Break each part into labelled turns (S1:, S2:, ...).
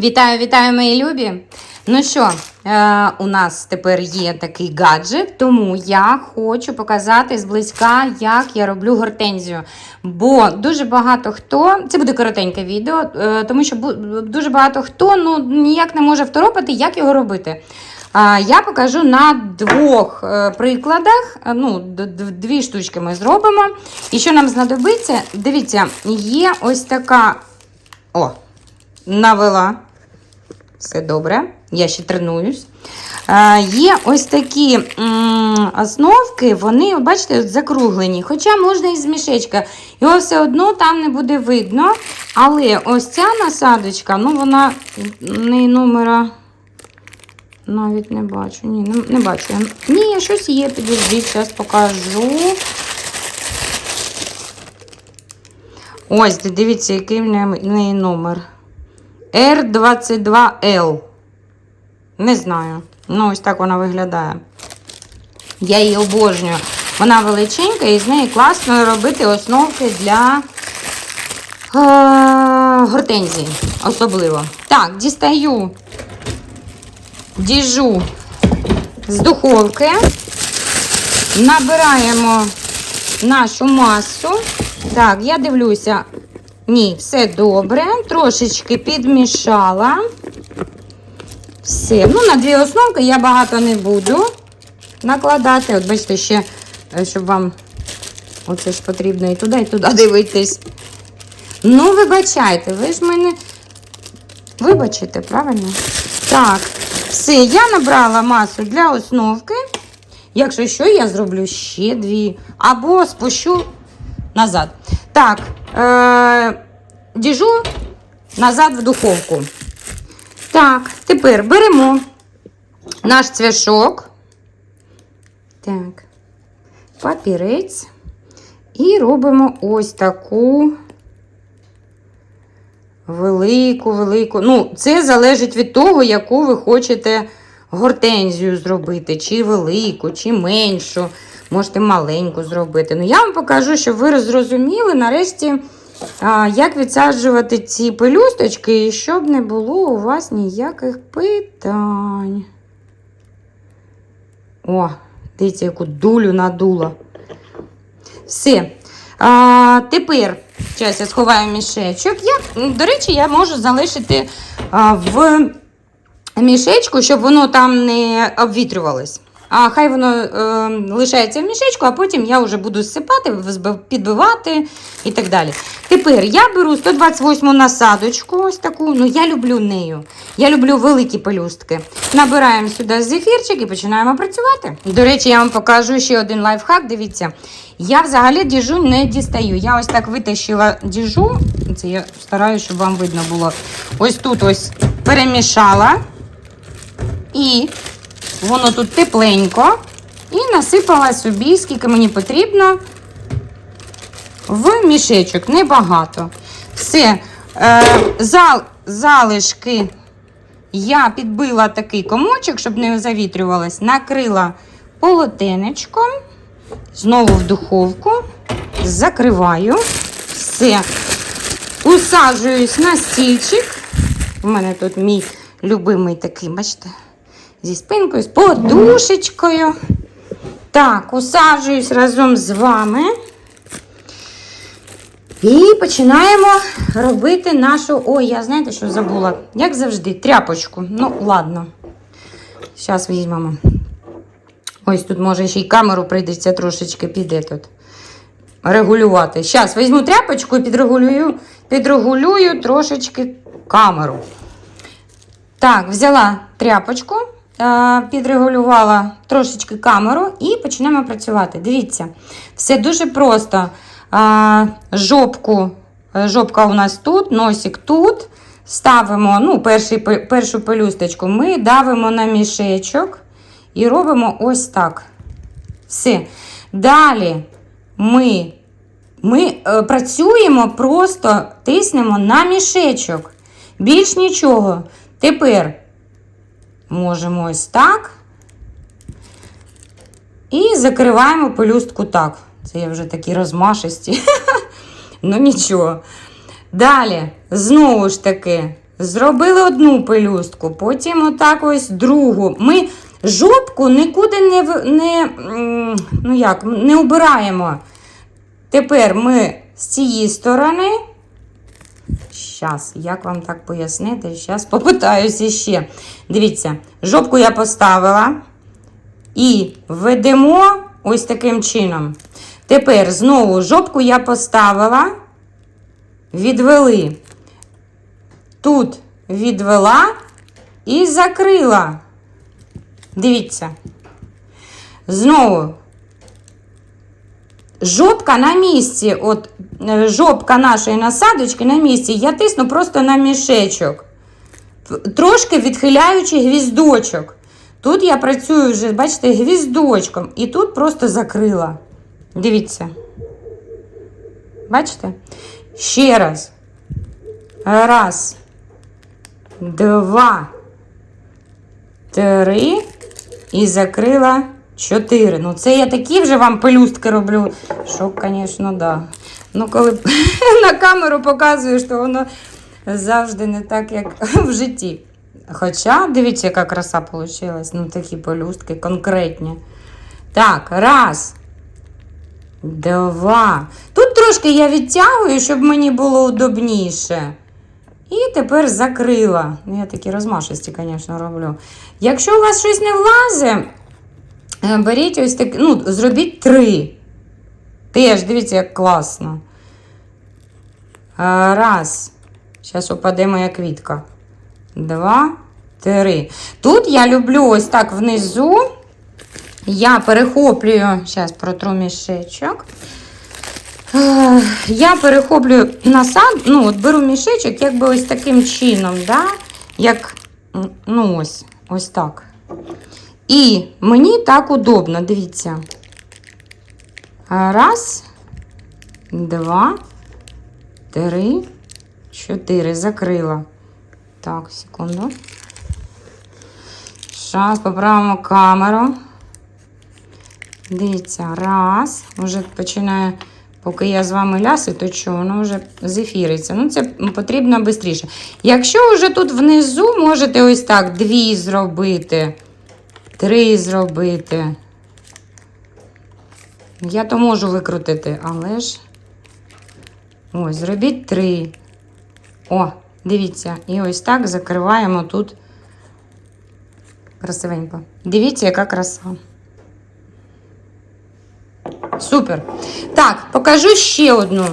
S1: Вітаю, вітаю, мої любі! Ну що, е, у нас тепер є такий гаджет, тому я хочу показати зблизька, як я роблю гортензію. Бо дуже багато хто, це буде коротеньке відео, е, тому що дуже багато хто ну, ніяк не може второпати, як його робити. Я покажу на двох е, прикладах. Ну, дві штучки ми зробимо. І що нам знадобиться? Дивіться, є ось така. О, навела. Все добре, я ще тренуюсь. Е, є ось такі основки, вони, бачите, закруглені. Хоча можна і з мішечка. Його все одно там не буде видно. Але ось ця насадочка, ну вона не номера. Навіть не бачу. Ні, не, не бачу. Ні, щось є, підождіть, зараз покажу. Ось, дивіться, який в неї номер. R22L. Не знаю. Ну, ось так вона виглядає. Я її обожнюю. Вона величенька і з неї класно робити основки для е, гортензії. Особливо. Так, дістаю діжу з духовки. Набираємо нашу масу. Так, я дивлюся. Ні, все добре. Трошечки підмішала. Все. Ну, на дві основки я багато не буду накладати. От бачите, ще, е, щоб вам оце ж потрібно і туди, і туди дивитись. Ну, вибачайте, ви ж мене вибачите, правильно? Так, все, я набрала масу для основки. Якщо що, я зроблю ще дві. Або спущу назад. Так, е- діжу назад в духовку. Так, тепер беремо наш цвяшок. Так, папірець. І робимо ось таку велику, велику. Ну, це залежить від того, яку ви хочете гортензію зробити. Чи велику, чи меншу. Можете маленьку зробити. Ну, я вам покажу, щоб ви зрозуміли нарешті, як відсаджувати ці пелюсточки, і щоб не було у вас ніяких питань. О, дивіться, яку дулю надула. Все. А, тепер, зараз я сховаю мішечок. Я, до речі, я можу залишити а, в мішечку, щоб воно там не обвітрювалось. А хай воно е, лишається в мішечку, а потім я вже буду зсипати, підбивати і так далі. Тепер я беру 128 насадочку, ось таку. Ну, я люблю нею. Я люблю великі пелюстки. Набираємо сюди зефірчик і починаємо працювати. До речі, я вам покажу ще один лайфхак. Дивіться, я взагалі діжу не дістаю. Я ось так витащила діжу. Це я стараюся, щоб вам видно було. Ось тут ось перемішала. І воно тут тепленько. І насипала собі, скільки мені потрібно, в мішечок. Небагато. Все. Е, зал, залишки я підбила такий комочок, щоб не завітрювалось. Накрила полотенечком. Знову в духовку. Закриваю. Все. Усаджуюсь на стільчик. У мене тут мій любимий такий, бачите, зі спинкою, з подушечкою. Так, усаджуюсь разом з вами. І починаємо робити нашу. Ой, я знаєте, що забула? Як завжди, тряпочку. Ну, ладно. Зараз візьмемо. Ось тут, може, ще й камеру прийдеться трошечки піде тут. Регулювати. Зараз візьму тряпочку і підрегулюю, підрегулюю трошечки камеру. Так, взяла тряпочку, підрегулювала трошечки камеру і почнемо працювати. Дивіться, все дуже просто. Е, Жопку, е, жопка у нас тут, носик тут. Ставимо ну, перший, першу пелюсточку, ми давимо на мішечок і робимо ось так. Все. Далі ми, ми е, працюємо, просто тиснемо на мішечок. Більш нічого. Тепер можемо ось так. І закриваємо пелюстку так. Це я вже такі розмашисті. ну нічого. Далі, знову ж таки, Зробили одну пелюстку, потім отак ось другу. Ми жопку нікуди не, не, ну як, не убираємо. Тепер ми з цієї сторони. Щас, як вам так пояснити? Щас попитаюся ще. Дивіться, жопку я поставила і ведемо ось таким чином. Тепер знову жопку я поставила, відвели. Тут відвела і закрила. Дивіться. Знову. Жопка на місці. От е, жопка нашої насадочки на місці. Я тисну просто на мішечок. Трошки відхиляючи гвіздочок. Тут я працюю вже, бачите, гвіздочком. І тут просто закрила. Дивіться. Бачите? Ще раз. Раз. Два. Три. І закрила чотири. Ну, це я такі вже вам пелюстки роблю. Що, звісно, да. Ну, коли на камеру показуєш, то воно завжди не так, як в житті. Хоча, дивіться, яка краса вийшла. Ну, такі пелюстки конкретні. Так, раз. Два. Тут трошки я відтягую, щоб мені було удобніше. І тепер закрила. Ну, я такі розмашисті, звісно, роблю. Якщо у вас щось не влазить, беріть ось так, ну, зробіть три. Теж, дивіться, як класно. Раз. Зараз упаде моя квітка. Два, три. Тут я люблю ось так внизу. Я перехоплюю, зараз протру мішечок. Е, Я перехоплюю насад, ну, от беру мішечок, якби ось таким чином, да? як, ну ось, ось так. І мені так удобно, дивіться. Раз, два, три, чотири. Закрила. Так, секунду. Зараз поправимо камеру. Дивіться, раз. Вже починає, поки я з вами ляси, то що, воно вже зефіриться. Ну, це потрібно швидше. Якщо вже тут внизу, можете ось так дві зробити, три зробити. Я то можу викрутити, але ж. Ось, зробіть три. О, дивіться. І ось так закриваємо тут красивенько. Дивіться, яка краса. Супер. Так, покажу ще одну.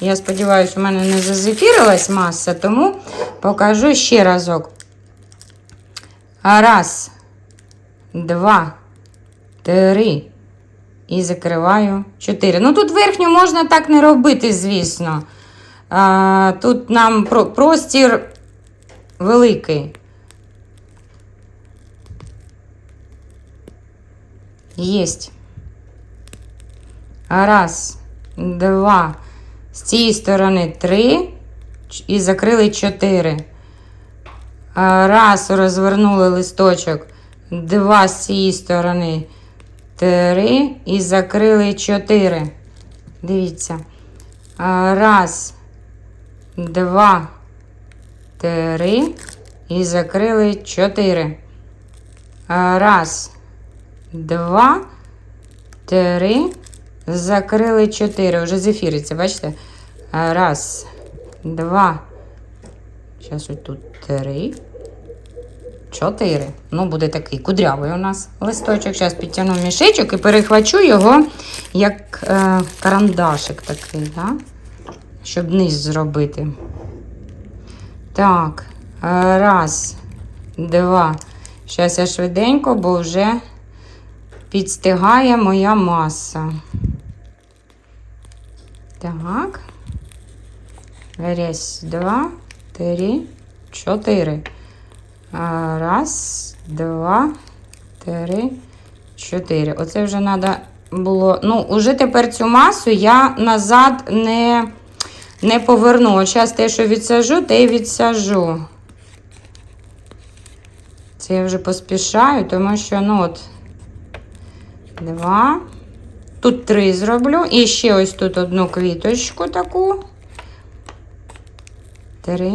S1: Я сподіваюся, у мене не зазефірилась маса, тому покажу ще разок. Раз, два, три. І закриваю чотири. Ну, тут верхню можна так не робити, звісно. А, тут нам про- простір великий. Єсть. Раз, два. З цієї сторони три. І закрили чотири. Раз, розвернули листочок. Два з цієї сторони. Три. І закрили чотири. Дивіться. Раз, два, три. І закрили чотири. Раз, два, три. Закрили чотири. Вже зефіриться, бачите? Раз, два. Зараз тут три. Чотири. Ну, буде такий кудрявий у нас листочок. Зараз підтягну мішечок і перехвачу його як е, карандашик такий, да? щоб низ зробити. Так, е, раз, два. Зараз я швиденько, бо вже підстигає моя маса. Так. Раз, два, три, чотири. Раз, два, три, чотири. Оце вже треба було. Ну, уже тепер цю масу я назад не, не поверну. От зараз те, що відсажу, те й відсажу. Це я вже поспішаю, тому що, ну от, два. Тут три зроблю. І ще ось тут одну квіточку таку. Три,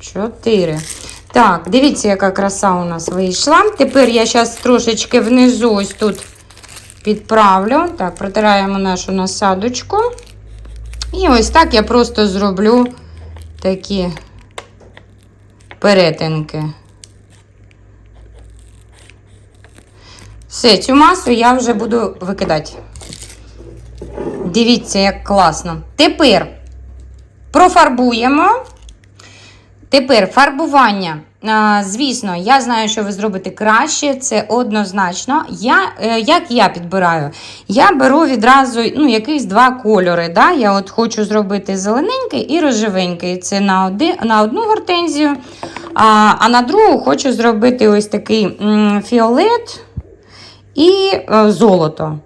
S1: чотири. Так, дивіться, яка краса у нас вийшла. Тепер я зараз трошечки внизу ось тут підправлю. Так, протираємо нашу насадочку. І ось так я просто зроблю такі перетинки. Все, цю масу я вже буду викидати. Дивіться, як класно. Тепер профарбуємо. Тепер фарбування. Звісно, я знаю, що ви зробите краще, це однозначно. Я, е, Як я підбираю? Я беру відразу ну, якісь два кольори. Да? Я от хочу зробити зелененький і рожевенький. Це на, оди, на одну гортензію, а, а на другу хочу зробити ось такий фіолет і е, золото.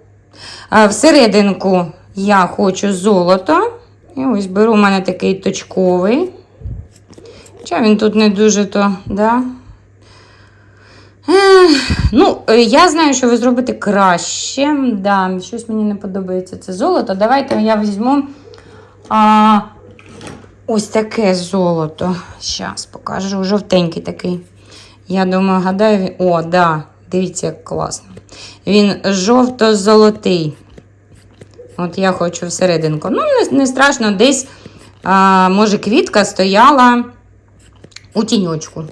S1: Всерединку я хочу золото. І ось беру у мене такий точковий. Хоча він тут не дуже то, да? Ну, е, я знаю, що ви зробите краще. Да, щось мені не подобається це золото. Давайте я візьму а, ось таке золото. Зараз покажу. Жовтенький такий. Я думаю, гадаю. О, да, дивіться, як класно. Він жовто-золотий. От я хочу всерединку. Ну, не, не страшно, десь, а, може, квітка стояла у тіньочку.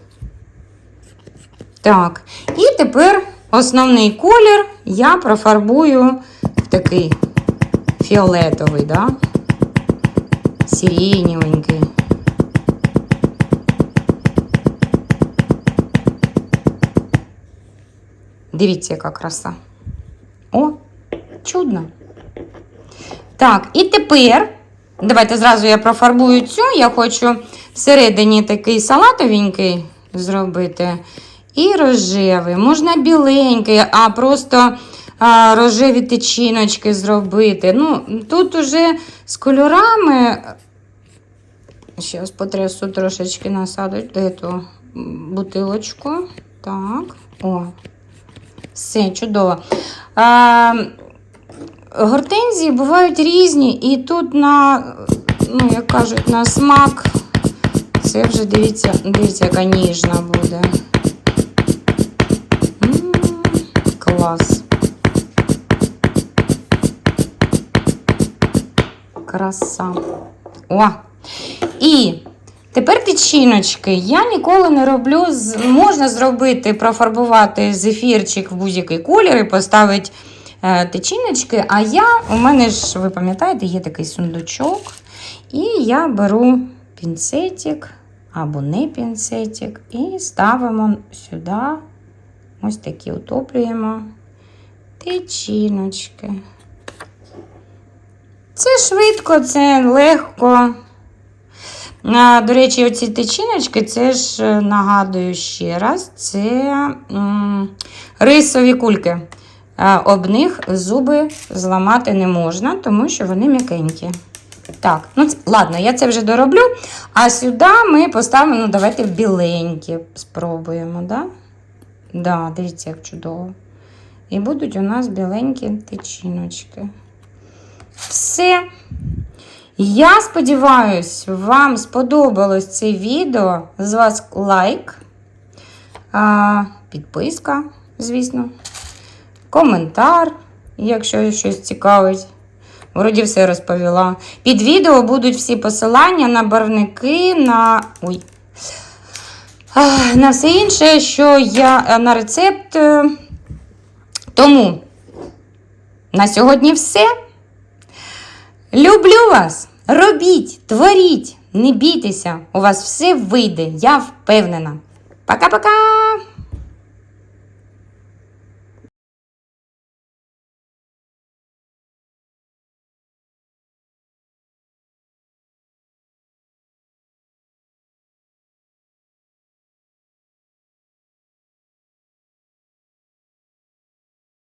S1: Так, і тепер основний колір я профарбую в такий фіолетовий, да? сиреневенький. Дивіться, яка краса. О, чудно. Так, і тепер, давайте зразу я профарбую цю. Я хочу всередині такий салатовенький зробити. І рожевий. Можна біленький, а просто а, рожеві тичиночки зробити. Ну, Тут уже з кольорами. Зараз потрясу трошечки насаду эту бутилочку. Так, о, все чудово. А, Гортензії бувають різні, і тут на, ну, як кажуть, на смак. Це вже дивіться, дивіться, яка ніжна буде. Клас. Краса. О! І тепер тичиночки. Я ніколи не роблю. Можна зробити, профарбувати зефірчик в будь-який колір і поставити е, тичиночки. А я, у мене ж, ви пам'ятаєте, є такий сундучок. І я беру пінцетик або не пінцетик, і ставимо сюди, ось такі утоплюємо тичиночки. Це швидко, це легко. До речі, оці тичиночки, це ж е, нагадую ще раз, це рисові кульки. Об них зуби зламати не можна, тому що вони м'якенькі. Так, ну ладно, я це вже дороблю. А сюди ми поставимо, ну, давайте біленькі спробуємо, да? Да, дивіться, як чудово. І будуть у нас біленькі тичиночки. Все. Я сподіваюсь, вам сподобалось це відео. З вас лайк, підписка, звісно, коментар, якщо щось цікавить. Вроді все розповіла. Під відео будуть всі посилання на барвники, на. Ой. На все інше, що я на рецепт. е. Тому на сьогодні все. Люблю вас! Робіть, творіть, не бійтеся, у вас все вийде, я впевнена. Пока-пока!